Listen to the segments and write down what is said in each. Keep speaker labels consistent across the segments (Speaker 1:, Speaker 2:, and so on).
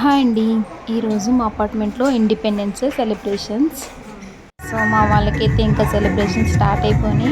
Speaker 1: Hi అండి. ఈరోజు మా అపార్ట్మెంట్లో ఇండిపెండెన్స్ సెలబ్రేషన్స్. సో మా వాళ్ళకైతే ఇంకా సెలబ్రేషన్ స్టార్ట్ అయిపోయి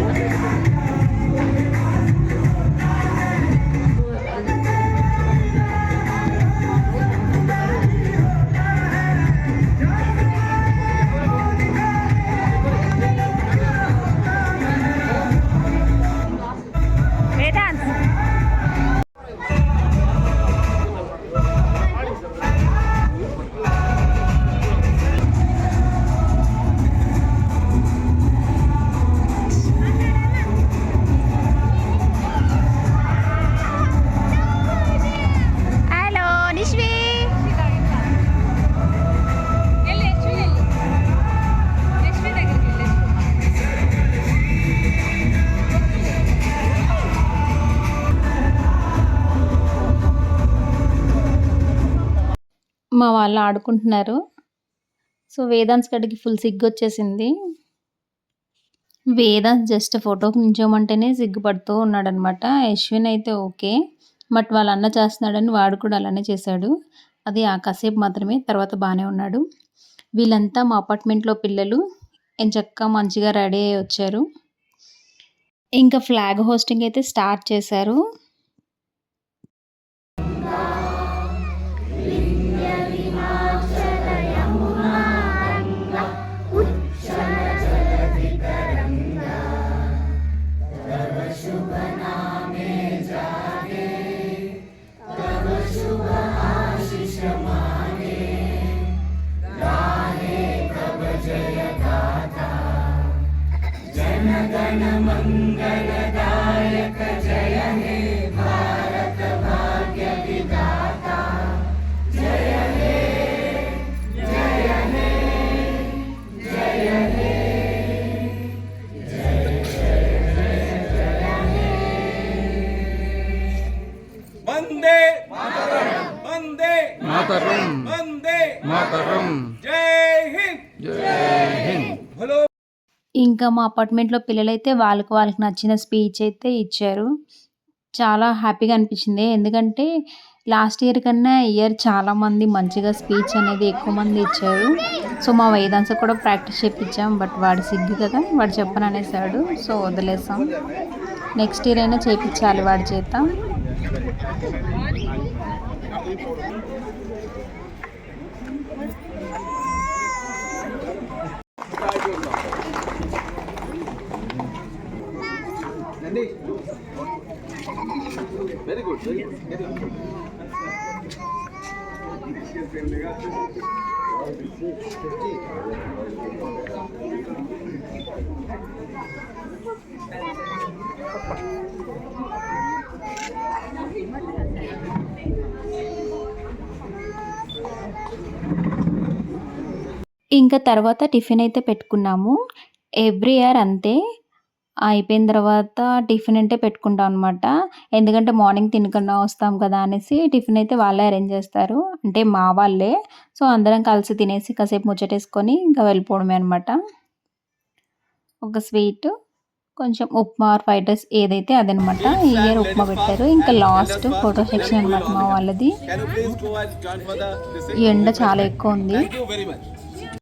Speaker 1: మా వాళ్ళు ఆడుకుంటున్నారు. సో వేదాంత్ గడికి ఫుల్ సిగ్గు వచ్చేసింది వేదాంత్ జస్ట్ ఫోటోకి నించోమంటేనే సిగ్గుపడుతూ ఉన్నాడనమాట. యశ్విన్ అయితే ఓకే. బట్ వాళ్ళ అన్న చేస్తున్నాడని వాడు కూడా అలానే చేశాడు. అది ఆ కాసేపు మాత్రమే తర్వాత బాగానే ఉన్నాడు. వీళ్ళంతా మా అపార్ట్మెంట్లో పిల్లలు. ఎంచక్క మంచిగా రెడీ అయ్యి వచ్చారు. ఇంకా ఫ్లాగ్ హోస్టింగ్ అయితే స్టార్ట్ చేశారు.
Speaker 2: जनमङ्गलदायक जय
Speaker 3: हे
Speaker 2: भारत
Speaker 3: भाग्य
Speaker 2: विदाता जय
Speaker 3: हे जय
Speaker 2: हे जय हे वन्दे मातरम् वन्दे मातरम् वन्दे मतरं
Speaker 1: ఇంకా మా అపార్ట్మెంట్లో పిల్లలైతే వాళ్ళకి వాళ్ళకి నచ్చిన స్పీచ్ అయితే ఇచ్చారు. చాలా హ్యాపీగా అనిపించింది. ఎందుకంటే లాస్ట్ ఇయర్ కన్నా ఇయర్ చాలామంది మంచిగా స్పీచ్ అనేది ఎక్కువ మంది ఇచ్చారు. సో మా వేదాంశ కూడా ప్రాక్టీస్ చేయించాం బట్ వాడు సిగ్గు కదా వాడు చెప్పను అనేసాడు సో వదిలేసాం. నెక్స్ట్ ఇయర్ అయినా చేయించాలి వాడి చేత. ఇంకా తర్వాత టిఫిన్ అయితే పెట్టుకున్నాము. ఎవ్రీ ఇయర్ అంతే. అయిపోయిన తర్వాత టిఫిన్ అంటే పెట్టుకుంటాం అనమాట ఎందుకంటే మార్నింగ్ తినకుండా వస్తాం కదా అనేసి టిఫిన్ అయితే వాళ్ళే అరేంజ్ చేస్తారు. అంటే మా వాళ్ళే. సో అందరం కలిసి తినేసి కాసేపు ముచ్చటేసుకొని ఇంకా వెళ్ళిపోవడమే అనమాట ఒక స్వీట్ కొంచెం ఉప్మా ఫ్రైడ్ రైస్ ఏదైతే అదనమాట ఈ ఇయర్ ఉప్మా పెట్టారు. ఇంకా లాస్ట్ ఫోటో సెక్షన్ అనమాట మా వాళ్ళది. ఎండ చాలా ఎక్కువ ఉంది.